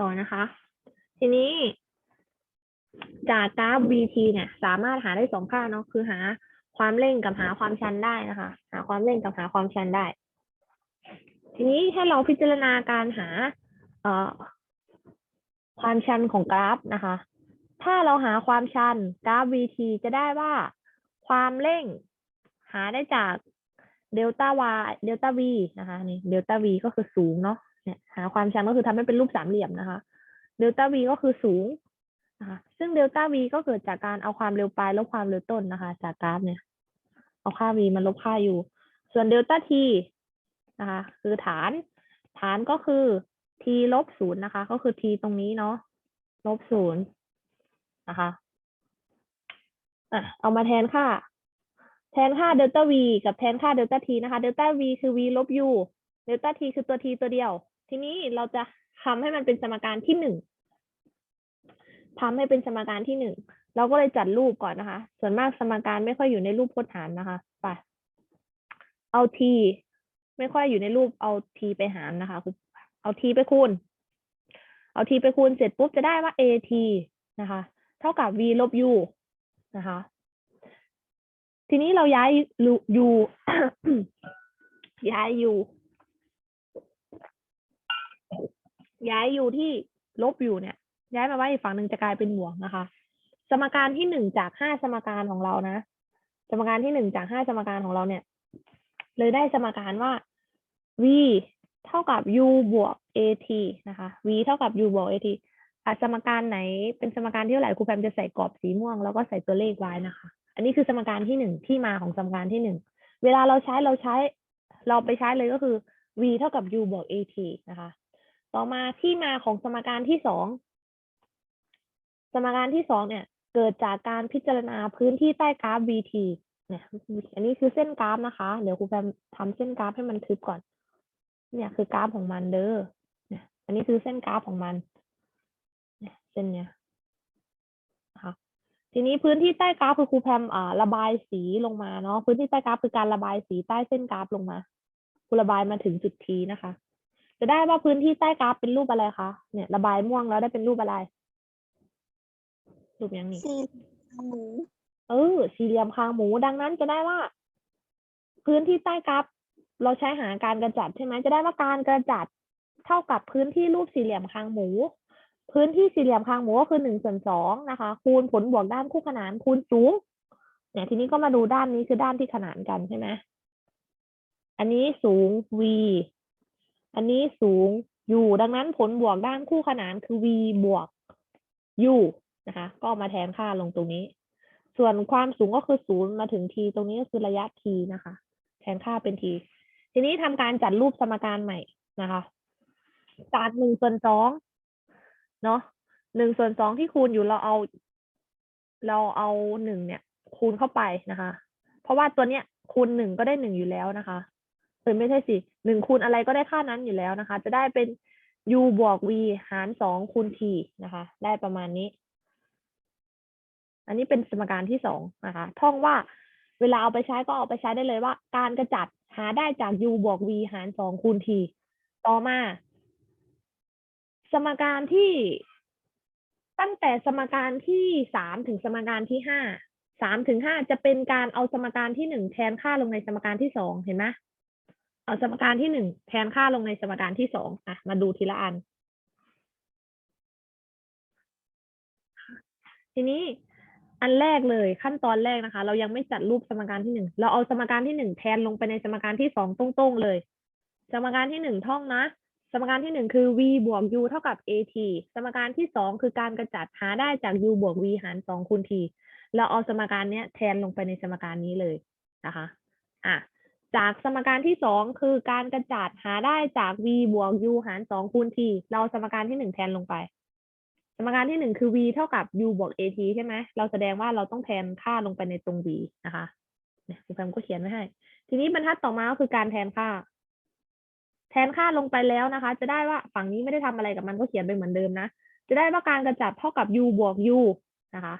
ต่อนะคะ ทีนี้ จากกราฟ VT เนี่ย สามารถหาได้สองค่าเนาะคือหาความเร่งกับหาความชันได้นะคะ หาความเร่งกับหาความชันได้ ทีนี้ให้เราพิจารณาการหา เอ่อ ความชันของกราฟนะคะ ถ้าเราหาความชันกราฟ VT จะได้ว่าความเร่งหาได้จากเดลต้า y เดลต้า v นะคะนี่เดลต้า v ก็คือสูงเนาะ เนี่ยหาความชันก็คือทำให้เป็นรูปสามเหลี่ยมนะคะเดลต้า v ก็คือสูงนะคะซึ่งเดลต้า v ก็เกิดจากการเอาความเร็วปลายลบความเร็วต้นนะคะ จากกราฟเนี่ย เอาค่า v มาลบค่า u ส่วนเดลต้า t นะคะคือฐาน ฐานก็คือ t ลบศูนย์นะคะ ก็คือ t ตรงนี้เนาะลบศูนย์นะคะอะเอามาแทนค่า แทนค่าเดลต้า v กับแทนค่าเดลต้า t นะคะเดลต้า v คือ v ลบ u เดลต้า t คือตัว t ตัวเดียว ทีนี้เราจะทำให้มันเป็นสมการที่หนึ่งทำให้เป็นสมการที่หนึ่ง เราก็เลยจัดรูปก่อนนะคะ ส่วนมากสมการไม่ค่อยอยู่ในรูปพจน์หารนะคะ ไป เอา t ไม่ค่อยอยู่ในรูปเอา t ไปหารนะคะคือเอา t ไปคูณ เอา t ไปคูณเสร็จปุ๊บจะได้ว่า at นะคะ เท่ากับ v ลบ u นะคะ ทีนี้เราย้าย u ย้าย u ย้าย u ที่ลบ u เนี่ย ย้ายมาไว้อีกฝั่งหนึ่งจะกลายเป็นบวกนะคะ สมการที่หนึ่งจากห้าสมการของเรานะ สมการที่หนึ่งจากห้าสมการของเราเนี่ย เลยได้สมการว่า v เท่ากับ u บวก at นะคะ v เท่ากับ u บวก at สมการไหนเป็นสมการที่เท่าไหร่ครูแพมจะใส่กรอบสีม่วงแล้วก็ใส่ตัวเลขไว้นะคะ อันนี้คือสมการที่หนึ่งที่มาของสมการที่หนึ่งเวลาเราใช้เราใช้ เราไปใช้เลยก็คือ v เท่ากับ u บวก at นะคะ ต่อมาที่มาของสมการที่สองสมการที่สองเนี่ย เกิดจากการพิจารณาพื้นที่ใต้กราฟ vt เนี่ย อันนี้คือเส้นกราฟนะคะ เดี๋ยวครูแพมทำเส้นกราฟให้มันทึบก่อน เนี่ยคือกราฟของมันเด้อเนี่ย อันนี้คือเส้นกราฟของมัน เนี่ยเส้นเนี้ยนะคะทีนี้พื้นที่ใต้กราฟคือครูแพมอ่าระบายสีลงมาเนาะพื้นที่ใต้กราฟคือการระบายสีใต้เส้นกราฟลงมาครูระบายมาถึงจุดทีนะคะ จะได้ว่าพื้นที่ใต้กราฟเป็นรูปอะไรคะ เนี่ยระบายม่วงแล้วได้เป็นรูปอะไร รูปยังนี่สี่หมูเออ สี่เหลี่ยมคางหมู ดังนั้นจะได้ว่า พื้นที่ใต้กราฟเราใช้หาการกระจัดใช่ไหมจะได้ว่าการกระจัดเท่ากับพื้นที่รูปสี่เหลี่ยมคางหมู พื้นที่สี่เหลี่ยมคางหมูก็คือหนึ่งส่วนสองนะคะ คูณผลบวกด้านคู่ขนานคูณสูง เนี่ยทีนี้ก็มาดูด้านนี้คือด้านที่ขนานกันใช่ไหมอันนี้สูง v อันนี้สูง u ดังนั้นผลบวกด้านคู่ขนานคือ v บวก u นะคะ ก็มาแทนค่าลงตรงนี้ ส่วนความสูงก็คือศูนย์มาถึง t ตรงนี้ก็คือระยะ t นะคะ แทนค่าเป็น t ทีนี้ทำการจัดรูปสมการใหม่นะคะจากหนึ่งส่วนสองเนาะหนึ่งส่วนสองที่คูณอยู่เราเอา เราเอาหนึ่งเนี่ย คูณเข้าไปนะคะ เพราะว่าตัวเนี้ยคูณหนึ่งก็ได้หนึ่งอยู่แล้วนะคะเออไม่ใช่สิ หนึ่งคูณอะไรก็ได้ค่านั้นอยู่แล้วนะคะ จะได้เป็น u บวก v หารสองคูณ t นะคะ ได้ประมาณนี้ อันนี้เป็นสมการที่สองนะคะ ท่องว่าเวลาเอาไปใช้ก็เอาไปใช้ได้เลยว่า การกระจัดหาได้จาก u บวก v หารสองคูณ t ต่อมา สมการที่ตั้งแต่สมการที่สามถึงสมการที่ห้าสามถึงห้าจะเป็นการเอาสมการที่หนึ่งแทนค่าลงในสมการที่สองเห็นไหม สมการที่หนึ่งแทนค่าลงในสมการที่สองอะมาดูทีละอัน ทีนี้อันแรกเลยขั้นตอนแรกนะคะ เรายังไม่จัดรูปสมการที่หนึ่งเราเอาสมการที่หนึ่งแทนลงไปในสมการที่สองตรงๆเลย สมการที่หนึ่งท่องนะ สมการที่หนึ่งคือ v บวก u เท่ากับ at สมการที่สองคือการกระจัดหาได้จาก u บวก v หารสองคูณ t เราเอาสมการเนี้ยแทนลงไปในสมการนี้เลยนะคะ อะ จากสมการที่สองคือการกระจัดหาได้จาก v บวก u หารสองคูณ t เราสมการที่หนึ่งแทนลงไป สมการที่หนึ่งคือ v เท่ากับ u บวก at ใช่ไหมเราแสดงว่าเราต้องแทนค่าลงไปในตรง v นะคะเนี่ยครูแพมก็เขียนไว้ให้ ทีนี้บรรทัดต่อมาก็คือการแทนค่า แทนค่าลงไปแล้วนะคะ จะได้ว่าฝั่งนี้ไม่ได้ทำอะไรกับมันก็เขียนไปเหมือนเดิมนะ จะได้ว่าการกระจัดเท่ากับ u บวก u นะคะ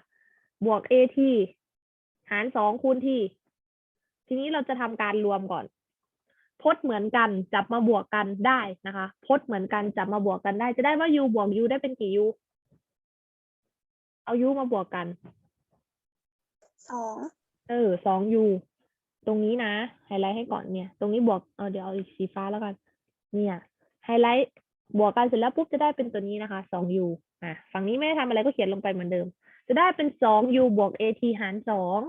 บวก at หารสองคูณ t ทีนี้เราจะทำการรวมก่อนพจน์เหมือนกันจับมาบวกกันได้นะคะพจน์เหมือนกันจับมาบวกกันได้ จะได้ว่า u บวก u ได้เป็นกี่ u เอา u มาบวกกันสองเออสองยูตรงนี้นะไฮไลท์ให้ก่อนเนี่ย ตรงนี้บวกเอาเดี๋ยวเอาอีกสีฟ้าแล้วกัน เนี่ยไฮไลท์บวกกันเสร็จแล้วปุ๊บจะได้เป็นตัวนี้นะคะสองยูอะฝั่งนี้ไม่ได้ทำอะไรก็เขียนลงไปเหมือนเดิม จะได้เป็นสองยูบวก at หารสอง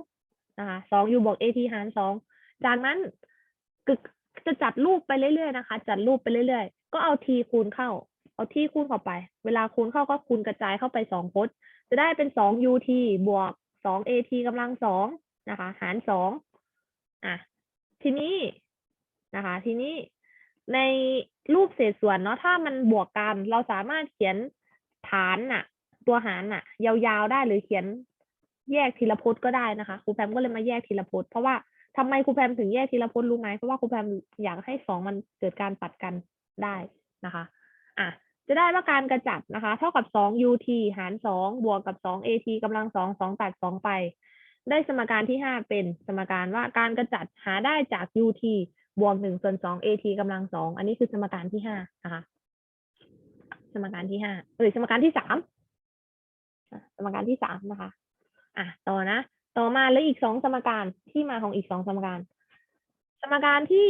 นะคะสองยูบวก at หารสองจากนั้นกึกจะจัดรูปไปเรื่อยๆนะคะ จัดรูปไปเรื่อยๆ ก็เอา t คูณเข้า เอา t คูณเข้าไป เวลาคูณเข้าก็คูณกระจายเข้าไปสองพจน์ จะได้เป็นสอง ut บวกสอง at กำลังสองนะคะ หารสองอะทีนี้นะคะ ทีนี้ในรูปเศษส่วนเนาะถ้ามันบวกกัน เราสามารถเขียนฐานน่ะ ตัวหารน่ะ ยาวๆได้หรือเขียน แยกทีละพจน์ก็ได้นะคะครูแพมก็เลยมาแยกทีละพจน์เพราะว่าทำไมครูแพมถึงแยกทีละพจน์รู้ไหมเพราะว่าครูแพมอยากให้สองมันเกิดการปัดกันได้นะคะอะจะได้ว่าการกระจัดนะคะ เท่ากับสอง ut หารสองบวกกับสอง at กำลังสองสองตัดสองไป ได้สมการที่ห้าเป็นสมการว่าการกระจัดหาได้จาก ut บวกหนึ่งส่วนสอง at กำลังสองอันนี้คือสมการที่ห้านะคะ สมการที่ห้าเอ้ยสมการที่สามสมการที่สามนะคะ อะต่อนะ ต่อมาแล้วอีกสองสมการที่มาของอีกสองสมการ สมการที่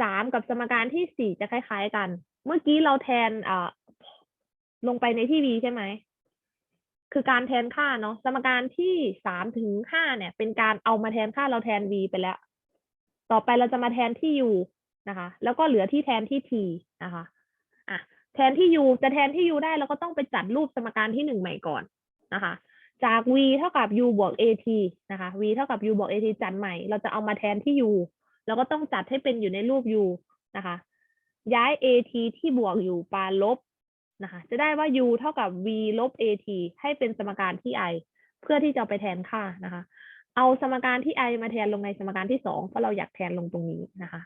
สามกับสมการที่สี่จะคล้าย ๆ กัน เมื่อกี้เราแทนอ่าลงไปในที่ v ใช่ไหมคือการแทนค่าเนาะสมการที่สามถึงห้าเนี่ย เป็นการเอามาแทนค่าเราแทน v ไปแล้ว ต่อไปเราจะมาแทนที่ u นะคะ แล้วก็เหลือที่แทนที่ t นะคะอะแทนที่ u จะแทนที่ u ได้เราก็ต้องไปจัดรูปสมการที่หนึ่งใหม่ก่อนนะคะ จาก v เท่ากับ u บวก at นะคะ v เท่ากับ u บวก at จัดใหม่ เราจะเอามาแทนที่ u แล้วก็ต้องจัดให้เป็นอยู่ในรูป u นะคะ ย้าย at ที่บวกอยู่ปาลบนะคะ จะได้ว่า u เท่ากับ v ลบ at ให้เป็นสมการที่ i เพื่อที่จะไปแทนค่านะคะ เอาสมการที่ i มาแทนลงในสมการที่สองเพราะเราอยากแทนลงตรงนี้นะคะ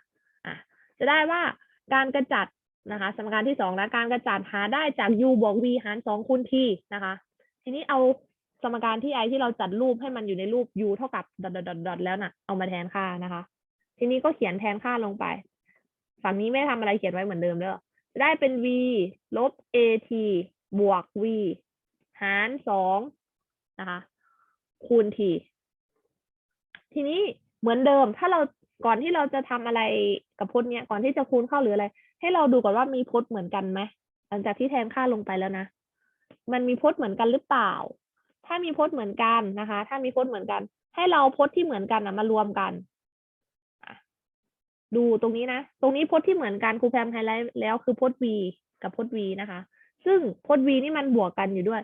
อะจะได้ว่าการกระจัดนะคะ สมการที่สองนะการกระจัดหาได้จาก u บวก v หารสองคูณ t นะคะ ทีนี้เอา สมการที่ i ที่เราจัดรูปให้มันอยู่ในรูป u เท่ากับดอทดอทดอทแล้วน่ะ เอามาแทนค่านะคะ ทีนี้ก็เขียนแทนค่าลงไป ฝั่งนี้ไม่ทำอะไรเขียนไว้เหมือนเดิมเด้อจะได้เป็น v ลบ at บวก v หารสองนะคะ คูณ t ทีนี้เหมือนเดิมถ้าเราก่อนที่เราจะทำอะไรกับพจน์เนี้ยก่อนที่จะคูณเข้าหรืออะไร ให้เราดูก่อนว่ามีพจน์เหมือนกันไหมหลังจากที่แทนค่าลงไปแล้วนะ มันมีพจน์เหมือนกันหรือเปล่า ถ้ามีพจน์เหมือนกันนะคะ ถ้ามีพจน์เหมือนกัน ให้เราพจน์ที่เหมือนกันนะมารวมกันอะดูตรงนี้นะ ตรงนี้พจน์ที่เหมือนกันครูแพมไฮไลท์แล้วคือพจน์ v กับพจน์ v นะคะ ซึ่งพจน์ v นี่มันบวกกันอยู่ด้วย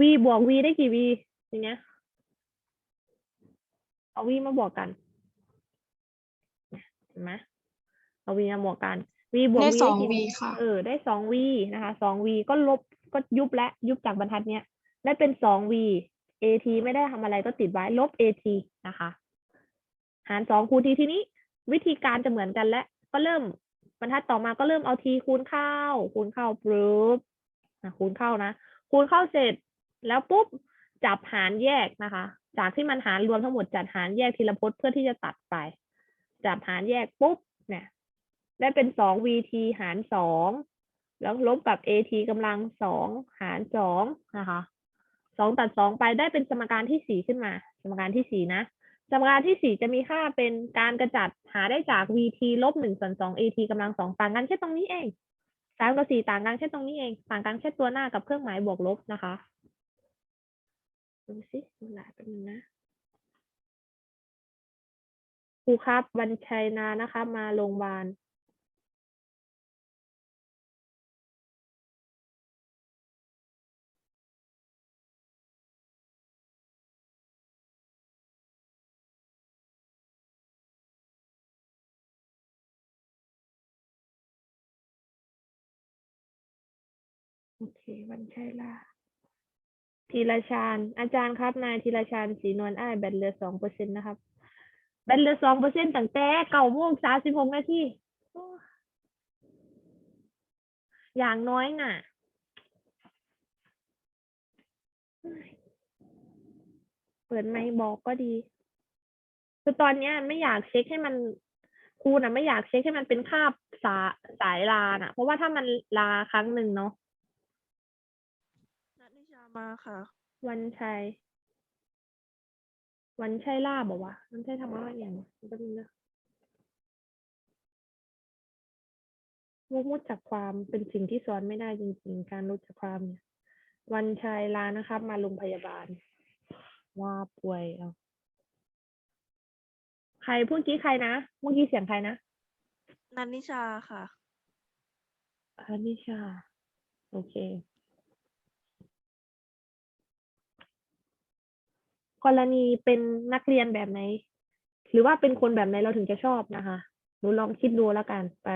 v บวก v ได้กี่ v อย่างเงี้ยเอา v มาบวกกันเห็นไหมเอา v มาบวกกัน v บวกได้ v สองกี่ v ค่ะเออได้สอง v นะคะสอง v ก็ลบก็ยุบและยุบจากบรรทัดเนี้ย ได้เป็นสอง v at ไม่ได้ทำอะไรก็ติดไว้ลบ at นะคะ หารสองคูณ t ทีนี้ วิธีการจะเหมือนกันและก็เริ่มบรรทัดต่อมาก็เริ่มเอา t คูณเข้า คูณเข้าปุ๊บอะคูณเข้านะ คูณเข้าเสร็จแล้วปุ๊บจับหารแยกนะคะ จากที่มันหารรวมทั้งหมดจัดหารแยกทีละพจน์เพื่อที่จะตัดไป จับหารแยกปุ๊บเนี่ยได้เป็นสอง vt หารสองแล้วลบกับ at กำลังสองหารสองนะคะ สองตัดสองไปได้เป็นสมการที่สี่ขึ้นมา สมการที่สี่นะ สมการที่สี่จะมีค่าเป็นการกระจัดหาได้จาก vt ลบหนึ่งส่วนสอง at กำลังสองต่างกันแค่ตรงนี้เองสามกับสี่ต่างกันแค่ตรงนี้เอง ต่างกันแค่ตัวหน้ากับเครื่องหมายบวกลบนะคะดูสิเวลาเป็นงนะครูครับวันชัยนานะคะ มาโรงพยาบาล วันชัยลาธีรชาญอาจารย์ครับนายธีรชาญศรีนวลอ้ายแบตเหลือสองเปอร์เซ็นต์นะครับ แบตเหลือสองเปอร์เซ็นต์ตั้งแต่เก้าโมงสามสิบหกนาทีอย่างน้อยน่ะเปิดไมค์บอกก็ดี คือตอนเนี้ยไม่อยากเช็คให้มันครูนะไม่อยากเช็คให้มันเป็นคาบสาสายลาน่ะ เพราะว่าถ้ามันลาครั้งหนึ่งเนาะ มาค่ะ วันชัย วันชัยล่าบอกว่ามันใช่ทำอะไรอย่างมันก็มีนะมุกมุดจากความเป็นสิ่งที่สอนไม่ได้จริงๆ การรู้จักความเนี่ย วันชัยลานะครับ มาโรงพยาบาล ว่าป่วยเอาใครเมื่อกี้ใครนะเมื่อกี้เสียงใครนะนัทนิชาค่ะอานิชา โอเค กรณีเป็นนักเรียนแบบไหน หรือว่าเป็นคนแบบไหนเราถึงจะชอบนะคะหนูลองคิดดูแล้วกันไป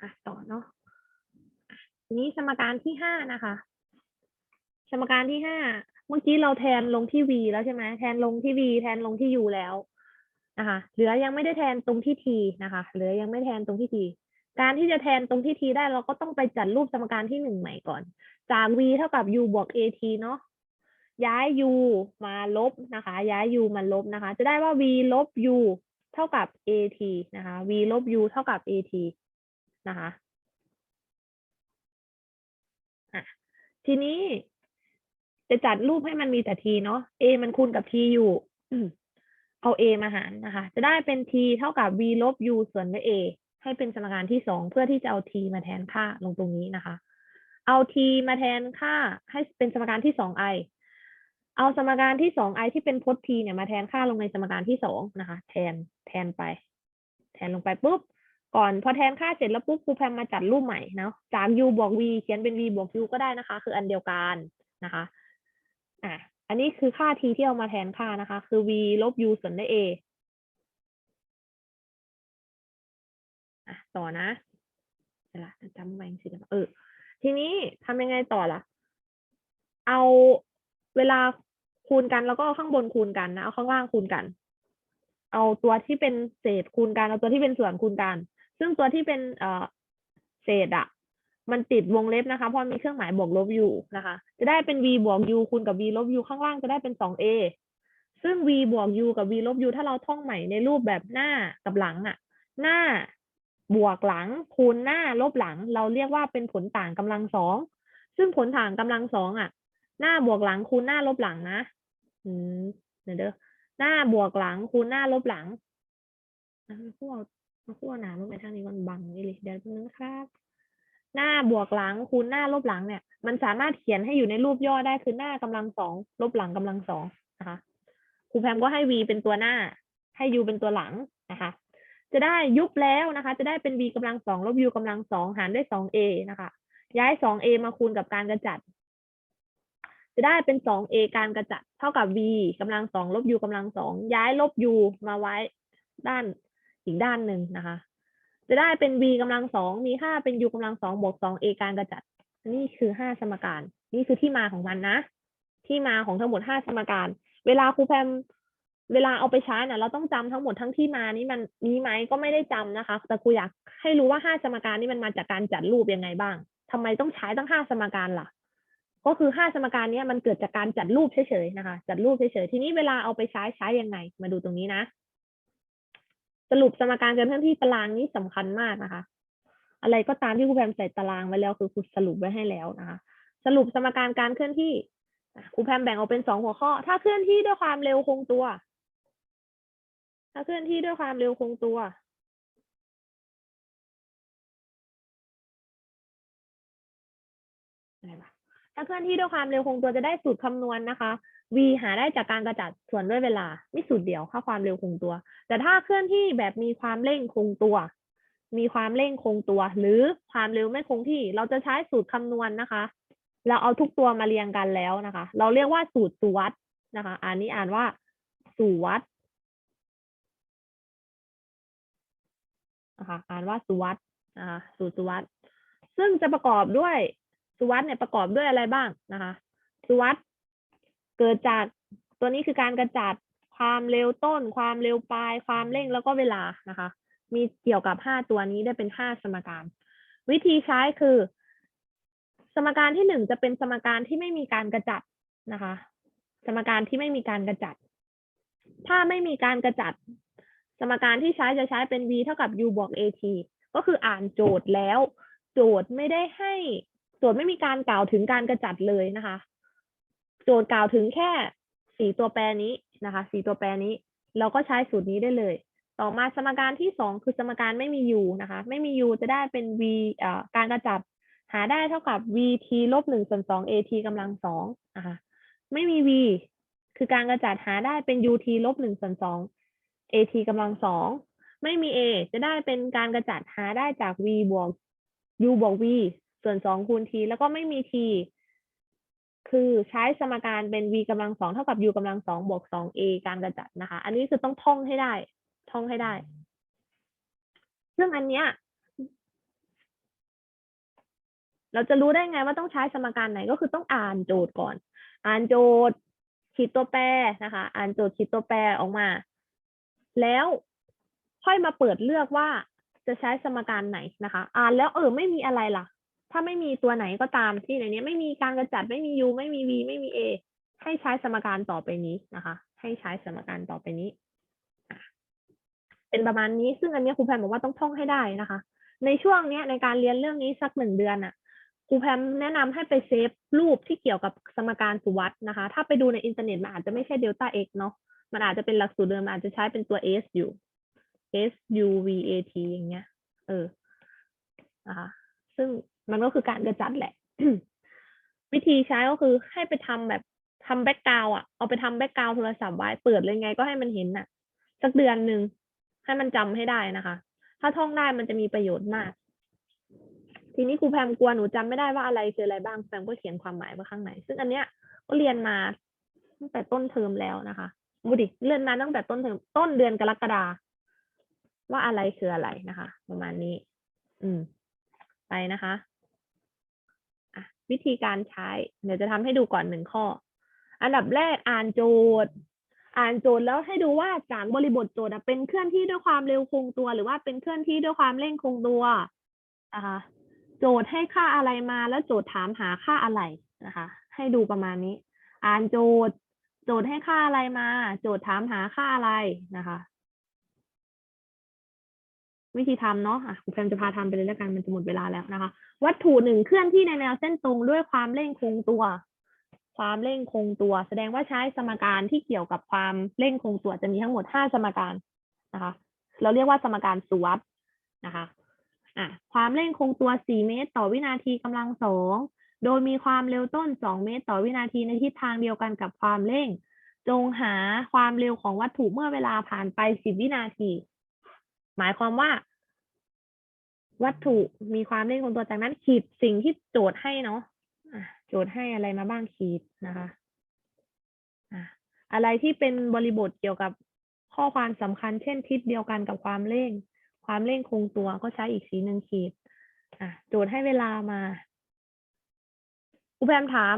อะต่อเนาะทีนี้สมการที่ห้านะคะ สมการที่ห้าเมื่อกี้เราแทนลงที่ v แล้วใช่ไหมแทนลงที่ v แทนลงที่ u แล้วนะคะเหลือยังไม่ได้แทนตรงที่ t นะคะเหลือยังไม่แทนตรงที่ t การที่จะแทนตรงที่ t ได้เราก็ต้องไปจัดรูปสมการที่หนึ่งใหม่ก่อน จาก v เท่ากับ u บวก at เนาะย้าย u มาลบนะคะ ย้าย u มาลบนะคะ จะได้ว่า v ลบ u เท่ากับ at นะคะ v ลบ u เท่ากับ at นะคะทีนี้จะจัดรูปให้มันมีแต่ t เนาะ a มันคูณกับ t อยู่อืมเอา a มาหารนะคะ จะได้เป็น t เท่ากับ v ลบ u ส่วนด้วย a ให้เป็นสมการที่สองเพื่อที่จะเอา t มาแทนค่าลงตรงนี้นะคะ เอา t มาแทนค่าให้เป็นสมการที่สอง i เอาสมการที่สอง i ที่เป็นพจน์ t เนี่ยมาแทนค่าลงในสมการที่สองนะคะ แทนแทนไป แทนลงไปปุ๊บ ก่อนพอแทนค่าเสร็จแล้วปุ๊บครูแพมมาจัดรูปใหม่เนาะจาก u บวก v เขียนเป็น v บวก u ก็ได้นะคะ คืออันเดียวกันนะคะอะอันนี้คือค่า t ที่เอามาแทนค่านะคะ คือ v ลบ u ส่วนด้วย a อะต่อนะเดี๋ยวละจำไว้สิเออ ทีนี้ทำยังไงต่อล่ะ เอาเวลาคูณกันแล้วก็เอาข้างบนคูณกันนะ เอาข้างล่างคูณกัน เอาตัวที่เป็นเศษคูณกัน เอาตัวที่เป็นส่วนคูณกัน ซึ่งตัวที่เป็นเอ่อเศษอะมันติดวงเล็บนะคะเพราะมีเครื่องหมายบวกลบอยู่นะคะ จะได้เป็น v บวก u คูณกับ v ลบ u ข้างล่างจะได้เป็น 2a ซึ่ง v บวก u กับ v ลบ u ถ้าเราท่องใหม่ในรูปแบบหน้ากับหลังอะหน้าบวกหลังคูณหน้าลบหลัง เราเรียกว่าเป็นผลต่างกำลังสองซึ่งผลต่างกำลังสองอะหน้าบวกหลังคูณหน้าลบหลังนะอืมเดี๋ยวเด้อหน้าบวกหลังคูณหน้าลบหลังอะพวก พวกหนาลงไปทางนี้มันบังนี่เลยเดี๋ยวนึงครับ หน้าบวกหลังคูณหน้าลบหลังเนี่ย มันสามารถเขียนให้อยู่ในรูปย่อได้คือหน้ากำลังสองลบหลังกำลังสองนะคะครูแพมก็ให้ v เป็นตัวหน้า ให้ u เป็นตัวหลังนะคะ จะได้ยุบแล้วนะคะ จะได้เป็น v กำลังสองลบ u กำลังสองหารด้วยสอง a นะคะ ย้ายสอง a มาคูณกับการกระจัด จะได้เป็นสอง a การกระจัด เท่ากับ v กำลังสองลบ u กำลังสองย้ายลบ u มาไว้ด้าน อีกด้านหนึ่งนะคะ จะได้เป็น v กำลังสองมีค่าเป็น u กำลังสองบวกสอง a การกระจัด นี่คือห้าสมการ นี่คือที่มาของมันนะ ที่มาของทั้งหมดห้าสมการ เวลาครูแพมเวลาเอาไปใช้น่ะเราต้องจำทั้งหมดทั้งที่มานี่มันมีไหมก็ไม่ได้จำนะคะ แต่ครูอยากให้รู้ว่าห้าสมการนี่มันมาจากการจัดรูปยังไงบ้างทำไมต้องใช้ตั้งห้าสมการล่ะ ก็คือห้าสมการนี้มันเกิดจากการจัดรูปเฉยๆนะคะ จัดรูปเฉยๆทีนี้เวลาเอาไปใช้ใช้ยังไง มาดูตรงนี้นะ สรุปสมการการเคลื่อนที่ตารางนี้สำคัญมากนะคะ อะไรก็ตามที่ครูแพมใส่ตารางไว้แล้วคือครูสรุปไว้ให้แล้วนะคะ สรุปสมการการเคลื่อนที่ครูแพมแบ่งออกเป็นสองหัวข้อ ถ้าเคลื่อนที่ด้วยความเร็วคงตัว ถ้าเคลื่อนที่ด้วยความเร็วคงตัว ถ้าเคลื่อนที่ด้วยความเร็วคงตัวจะได้สูตรคำนวณนะคะ v หาได้จากการกระจัดส่วนด้วยเวลานี่สูตรเดียวค่าความเร็วคงตัว แต่ถ้าเคลื่อนที่แบบมีความเร่งคงตัว มีความเร่งคงตัว หรือความเร็วไม่คงที่ เราจะใช้สูตรคำนวณนะคะ เราเอาทุกตัวมาเรียงกันแล้วนะคะ เราเรียกว่าสูตรสุวัตนะคะ อันนี้อ่านว่าสุวัตนะคะ อ่านว่าสุวัตนะคะสูตรสุวัตซึ่งจะประกอบด้วยสุวัตเนี่ยประกอบด้วยอะไรบ้างนะคะสุวัต เกิดจากตัวนี้คือการกระจัดความเร็วต้น ความเร็วปลาย ความเร่งแล้วก็เวลานะคะ มีเกี่ยวกับห้าตัวนี้ได้เป็นห้าสมการ วิธีใช้คือ สมการที่หนึ่งจะเป็นสมการที่ไม่มีการกระจัดนะคะ สมการที่ไม่มีการกระจัด ถ้าไม่มีการกระจัด สมการที่ใช้จะใช้เป็น v เท่ากับ u บวก at ก็คืออ่านโจทย์แล้ว โจทย์ไม่ได้ให้โจทย์ไม่มีการกล่าวถึงการกระจัดเลยนะคะ โจทย์กล่าวถึงแค่สี่ตัวแปรนี้นะคะสี่ตัวแปรนี้ เราก็ใช้สูตรนี้ได้เลย ต่อมาสมการที่สองคือสมการไม่มี u นะคะ ไม่มี u จะได้เป็น v อ่อการกระจัดหาได้เท่ากับ vt ลบหนึ่งส่วนสอง at กำลังสองนะคะไม่มี v คือการกระจัดหาได้เป็น ut ลบหนึ่งส่วนสอง at กำลังสองไม่มี a จะได้เป็นการกระจัดหาได้จาก v บวก u บวก v ส่วนสองคูณ t แล้วก็ไม่มี t คือใช้สมการเป็น v กำลังสองเท่ากับ u กำลังสองบวกสอง a การกระจัดนะคะ อันนี้คือต้องท่องให้ได้ ท่องให้ได้ ซึ่งอันเนี้ยเราจะรู้ได้ไงว่าต้องใช้สมการไหนก็คือต้องอ่านโจทย์ก่อน อ่านโจทย์ขีดตัวแปรนะคะ อ่านโจทย์ขีดตัวแปรออกมา แล้วค่อยมาเปิดเลือกว่าจะใช้สมการไหนนะคะ อ่านแล้วเออไม่มีอะไรล่ะ ถ้าไม่มีตัวไหนก็ตามที่ในนี้ไม่มีการกระจัดไม่มี u ไม่มี v ไม่มี a ให้ใช้สมการต่อไปนี้นะคะ ให้ใช้สมการต่อไปนี้ เป็นประมาณนี้ซึ่งอันเนี้ยครูแพมบอกว่าต้องท่องให้ได้นะคะ ในช่วงเนี้ยในการเรียนเรื่องนี้สักหนึ่งเดือนอะครูแพมแนะนำให้ไปเซฟรูปที่เกี่ยวกับสมการสุวัตนะคะ ถ้าไปดูในอินเทอร์เน็ตมันอาจจะไม่ใช่เดลต้า x เนาะมันอาจจะเป็นหลักสูตรเดิมอาจจะใช้เป็นตัว s อยู่ s u v a t อย่างเงี้ย เออนะคะซึ่ง มันก็คือการกระจัดแหละ วิธีใช้ก็คือให้ไปทำแบบทำแบ็กกราวอะเอาไปทำแบ็กกราวโทรศัพท์ไว้เปิดเลยไงก็ให้มันเห็นน่ะ สักเดือนหนึ่งให้มันจำให้ได้นะคะ ถ้าท่องได้มันจะมีประโยชน์มาก ทีนี้ครูแพมกลัวหนูจำไม่ได้ว่าอะไรคืออะไรบ้างแพมก็เขียนความหมายไว้ข้างในซึ่งอันเนี้ยก็เรียนมาตั้งแต่ต้นเทอมแล้วนะคะดูดิเรียนมาตั้งแต่ต้นเทอมต้นเดือนกรกฎาว่าอะไรคืออะไรนะคะ ประมาณนี้ อืม ไปนะคะ วิธีการใช้ เดี๋ยวจะทำให้ดูก่อนหนึ่งข้อ อันดับแรกอ่านโจทย์ อ่านโจทย์แล้วให้ดูว่าจากบริบทโจทย์เป็นเคลื่อนที่ด้วยความเร็วคงตัว หรือว่าเป็นเคลื่อนที่ด้วยความเร่งคงตัวนะคะโจทย์ให้ค่าอะไรมาแล้วโจทย์ถามหาค่าอะไรนะคะ ให้ดูประมาณนี้ อ่านโจทย์ โจทย์ให้ค่าอะไรมา โจทย์ถามหาค่าอะไรนะคะ วิธีทำเนาะอะครูแพมจะพาทำไปเลยแล้วกันมันจะหมดเวลาแล้วนะคะ วัตถุหนึ่งเคลื่อนที่ในแนวเส้นตรงด้วยความเร่งคงตัว ความเร่งคงตัว แสดงว่าใช้สมการที่เกี่ยวกับความเร่งคงตัวจะมีทั้งหมดห้าสมการนะคะ เราเรียกว่าสมการสวปนะคะอะความเร่งคงตัว 4 เมตร ต่อวินาทีกำลังสอง โดยมีความเร็วต้น 2 เมตร ต่อวินาทีในทิศทางเดียวกันกับความเร่ง จงหาความเร็วของวัตถุเมื่อเวลาผ่านไป 10 วินาที หมายความว่า วัตถุมีความเร่งคงตัวจากนั้นขีดสิ่งที่โจทย์ให้เนาะโจทย์ให้อะไรมาบ้างขีดนะคะอะไรที่เป็นบริบทเกี่ยวกับข้อความสำคัญ เช่น ทิศเดียวกันกับความเร่ง ความเร่งคงตัวก็ใช้อีกสีหนึ่งขีดอะโจทย์ให้เวลามาครูแพมถาม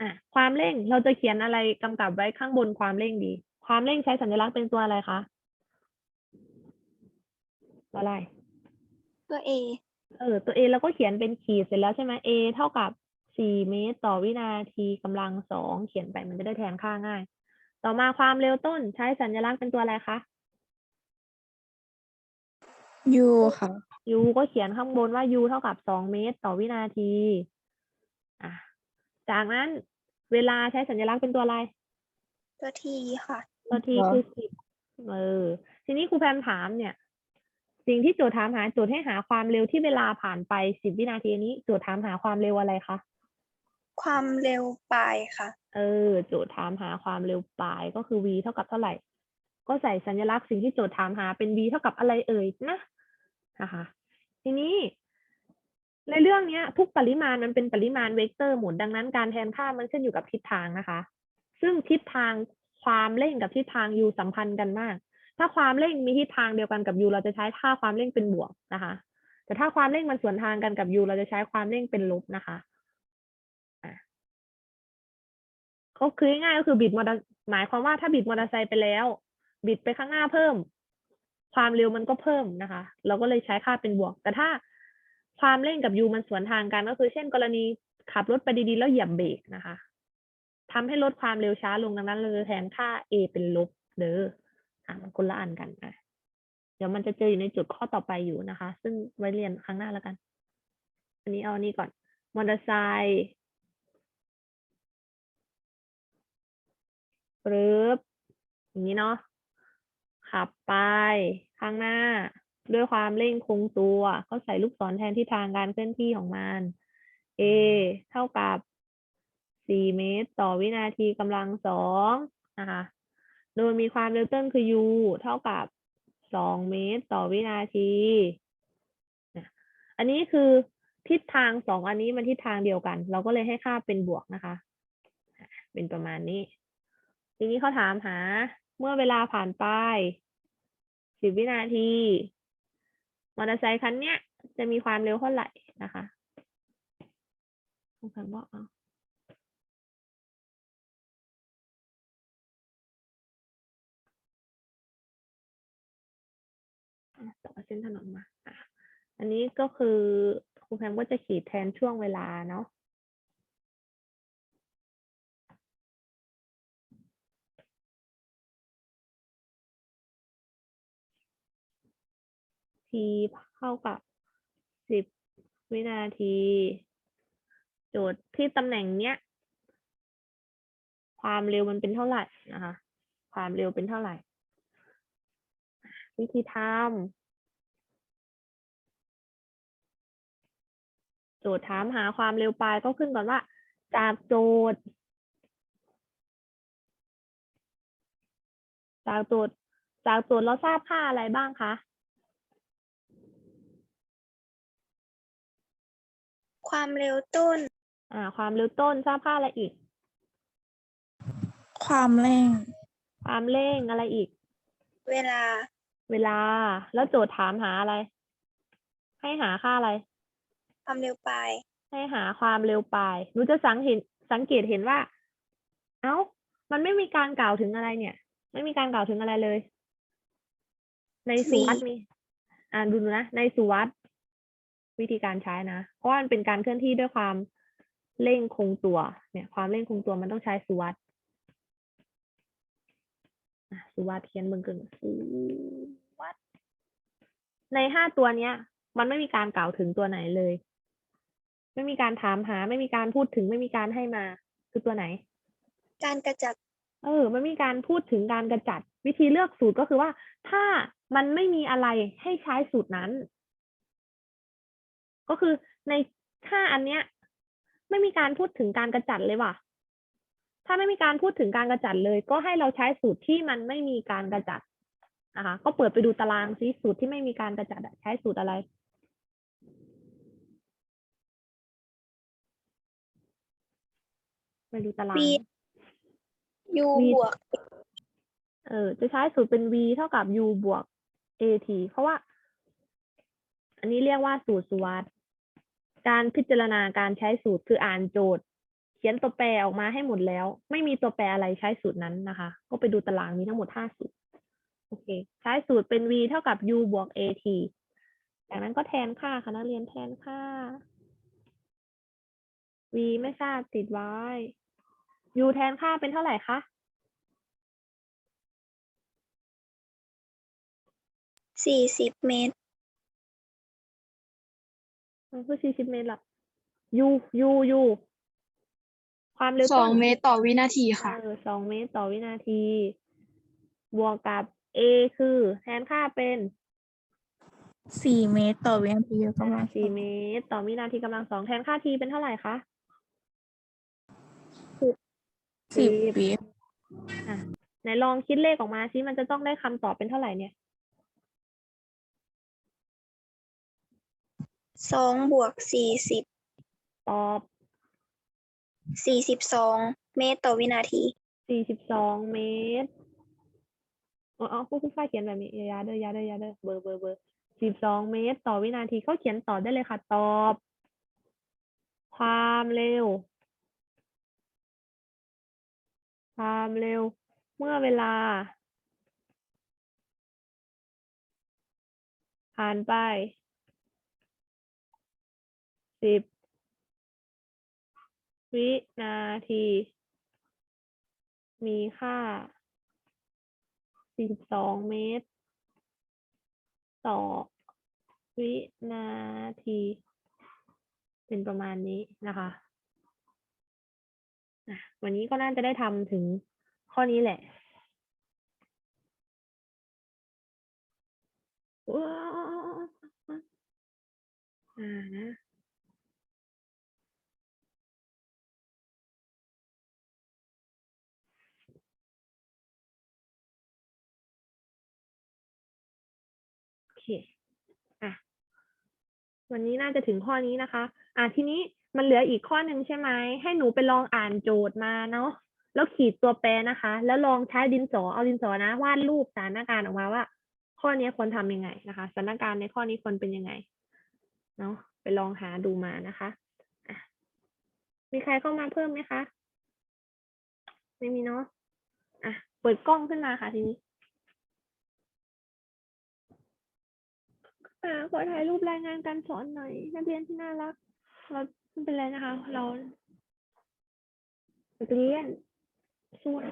อะความเร่งเราจะเขียนอะไรกำกับไว้ข้างบนความเร่งดี ความเร่งใช้สัญลักษณ์เป็นตัวอะไรคะ ตัวอะไร ตัว A เออ ตัว A เราก็เขียนเป็นขีดเสร็จแล้วใช่ไหม A เท่ากับสี่เมตรต่อวินาทีกำลังสองเขียนไปมันจะได้แทนค่าง่าย ต่อมาความเร็วต้นใช้สัญลักษณ์เป็นตัวอะไรคะ U ค่ะ u ก็เขียนข้างบนว่า u เท่ากับสองเมตรต่อวินาทีอะจากนั้นเวลาใช้สัญลักษณ์เป็นตัวอะไร ตัว T ค่ะ ตัวทีเหรอคือสิบเออทีนี้ครูแพมถามเนี่ย สิ่งที่โจทย์ถามหาโจทย์ให้หาความเร็วที่เวลาผ่านไปสิบวินาทีนี้โจทย์ถามหาความเร็วอะไรคะความเร็วปลายค่ะ เออ โจทย์ถามหาความเร็วปลายก็คือ v เท่ากับเท่าไหร่ ก็ใส่สัญลักษณ์สิ่งที่โจทย์ถามหาเป็น v เท่ากับอะไรเอ่ยนะนะคะทีนี้ ในเรื่องเนี้ยทุกปริมาณมันเป็นปริมาณเวกเตอร์หมดดังนั้นการแทนค่ามันขึ้นอยู่กับทิศทางนะคะ ซึ่งทิศทางความเร่งกับทิศทาง u สัมพันธ์กันมาก ถ้าความเร่งมีทิศทางเดียวกันกับ u เราจะใช้ค่าความเร่งเป็นบวกนะคะ แต่ถ้าความเร่งมันสวนทางกันกับ u เราจะใช้ความเร่งเป็นลบนะคะอะก็คือง่ายก็คือบิดมอเตอร์หมายความว่าถ้าบิดมอเตอร์ไซค์ไปแล้ว บิดไปข้างหน้าเพิ่ม ความเร็วมันก็เพิ่มนะคะ เราก็เลยใช้ค่าเป็นบวก แต่ถ้าความเร่งกับ u มันสวนทางกันก็คือ เช่น กรณีขับรถไปดีๆแล้วเหยียบเบรกนะคะทำให้ลดความเร็วช้าลงดังนั้นเราจะแทนค่า a เป็นลบเด้อ อะมันคนละอันกันอะเดี๋ยวมันจะเจออยู่ในจุดข้อต่อไปอยู่นะคะ ซึ่งไว้เรียนครั้งหน้าแล้วกัน อันนี้เอาอันนี้ก่อนมอเตอร์ไซค์ปรึบอย่างนี้เนาะขับไปข้างหน้า ด้วยความเร่งคงตัว ก็ใส่ลูกศรแทนที่ทางการเคลื่อนที่ของมัน a เท่ากับ 4 เมตร ต่อวินาทีกำลังสองนะคะ โดยมีความเร็วต้นคือ u เท่ากับ2เมตรต่อวินาที อันนี้คือทิศทางสองอันนี้มันทิศทางเดียวกัน เราก็เลยให้ค่าเป็นบวกนะคะ เป็นประมาณนี้ ทีนี้เขาถามหา เมื่อเวลาผ่านไป10วินาที มอเตอร์ไซคันเนี้ยจะมีความเร็วเท่าไหร่นะคะคุณคำบอกเอา ส้นถนนมาอะอันนี้ก็คือครูแพมก็จะขีดแทนช่วงเวลาเนาะ t เท่ากับสิบวินาที โจทย์ที่ตำแหน่งเนี้ย ความเร็วมันเป็นเท่าไหร่นะคะ ความเร็วเป็นเท่าไหร่ วิธีทำ โจทย์ถามหาความเร็วปลายก็ขึ้นก่อนว่า จากโจทย์จากโจทย์จากโจทย์เราทราบค่าอะไรบ้างคะความเร็วต้น อ่า ความเร็วต้นทราบค่าอะไรอีก ความเร่ง ความเร่งอะไรอีก เวลา เวลา แล้วโจทย์ถามหาอะไร ให้หาค่าอะไร ความเร็วปลาย ให้หาความเร็วปลายหนูจะสังเห็นสังเกตเห็นว่า เอ้า มันไม่มีการกล่าวถึงอะไรเนี่ย ไม่มีการกล่าวถึงอะไรเลย ในสุวัตมี อ่านดูนะ ในสุวัตวิธีการใช้นะ เพราะว่ามันเป็นการเคลื่อนที่ด้วยความเร่งคงตัว เนี่ย ความเร่งคงตัวมันต้องใช้สุวัตอะสุวัตเขียนเบิ่งกึ่งสุวัตในห้าตัวเนี้ย มันไม่มีการกล่าวถึงตัวไหนเลย ไม่มีการถามหา ไม่มีการพูดถึง ไม่มีการให้มา คือตัวไหน การกระจัด เออ มันมีการพูดถึงการกระจัด วิธีเลือกสูตรก็คือว่า ถ้ามันไม่มีอะไรให้ใช้สูตรนั้น ก็คือในถ้าอันเนี้ย ไม่มีการพูดถึงการกระจัดเลยว่ะ ถ้าไม่มีการพูดถึงการกระจัดเลย ก็ให้เราใช้สูตรที่มันไม่มีการกระจัดนะคะก็เปิดไปดูตารางซิสูตรที่ไม่มีการกระจัดอะใช้สูตรอะไร ไปดูตาราง V u V บวก เออจะใช้สูตรเป็น v เท่ากับ u บวก at เพราะว่า อันนี้เรียกว่าสูตรสวัสดการพิจารณาการใช้สูตรคืออ่านโจทย์ เขียนตัวแปรออกมาให้หมดแล้ว ไม่มีตัวแปรอะไรใช้สูตรนั้นนะคะ ก็ไปดูตารางมีทั้งหมดห้าสูตรโอเค ใช้สูตรเป็น v เท่ากับ u บวก at จากนั้นก็แทนค่าค่ะนักเรียนแทนค่า v ไม่ทราบติดไว้ u แทนค่าเป็นเท่าไหร่คะสี่สิบเมตรมันคือสี่สิบเมตรละยูยูยูความเร็วสองต้นเมตรต่อวินาทีค่ะเออสองเมตรต่อวินาที บวกกับ a คือแทนค่าเป็นสี่เมตรต่อวินาทีก็มาสี่เมตร ต่อวินาทีกำลังสองแทนค่า t เป็นเท่าไหร่คะ สิบวิอะไหนลองคิดเลขออกมาซิมันจะต้องได้คำตอบเป็นเท่าไหร่เนี่ยสองบวกสี่สิบตอบสี่สิบสองเมตรต่อวินาที สี่สิบสองเมตรอ๋ออ๋อผู้ผู้ฝ้ายเขียนแบบนี้อย่าอยาเด้ออยาเด้ออยาเด้อเบอร์เบอร์เบอร์สิบสองเมตร ต่อวินาทีเขาเขียนตอบได้เลยค่ะ ตอบ ความเร็ว ความเร็วเมื่อเวลา ผ่านไปสิบวินาที มีค่า42เมตร ต่อ วินาที เป็นประมาณนี้นะคะ วันนี้ก็น่าจะได้ทำถึงข้อนี้แหละว้าวอ่านะโอเคอะวันนี้น่าจะถึงข้อนี้นะคะ อะทีนี้ มันเหลืออีกข้อหนึ่งใช่ไหมให้หนูไปลองอ่านโจทย์มาเนาะแล้วขีดตัวแปรนะคะ แล้วลองใช้ดินสอเอาดินสอนะวาดรูปสถานการณ์ออกมาว่า ข้อนี้ควรทำยังไงนะคะสถานการณ์ในข้อนี้ควรเป็นยังไงเนาะไปลองหาดูมานะคะอะมีใครเข้ามาเพิ่มไหมคะไม่มีเนาะอะเปิดกล้องขึ้นมาค่ะทีนี้อ่าขอถ่ายรูปรายงานการสอนหน่อยนักเรียนที่น่ารักเรา ไม่เป็นไรนะคะ เราเรียนสวย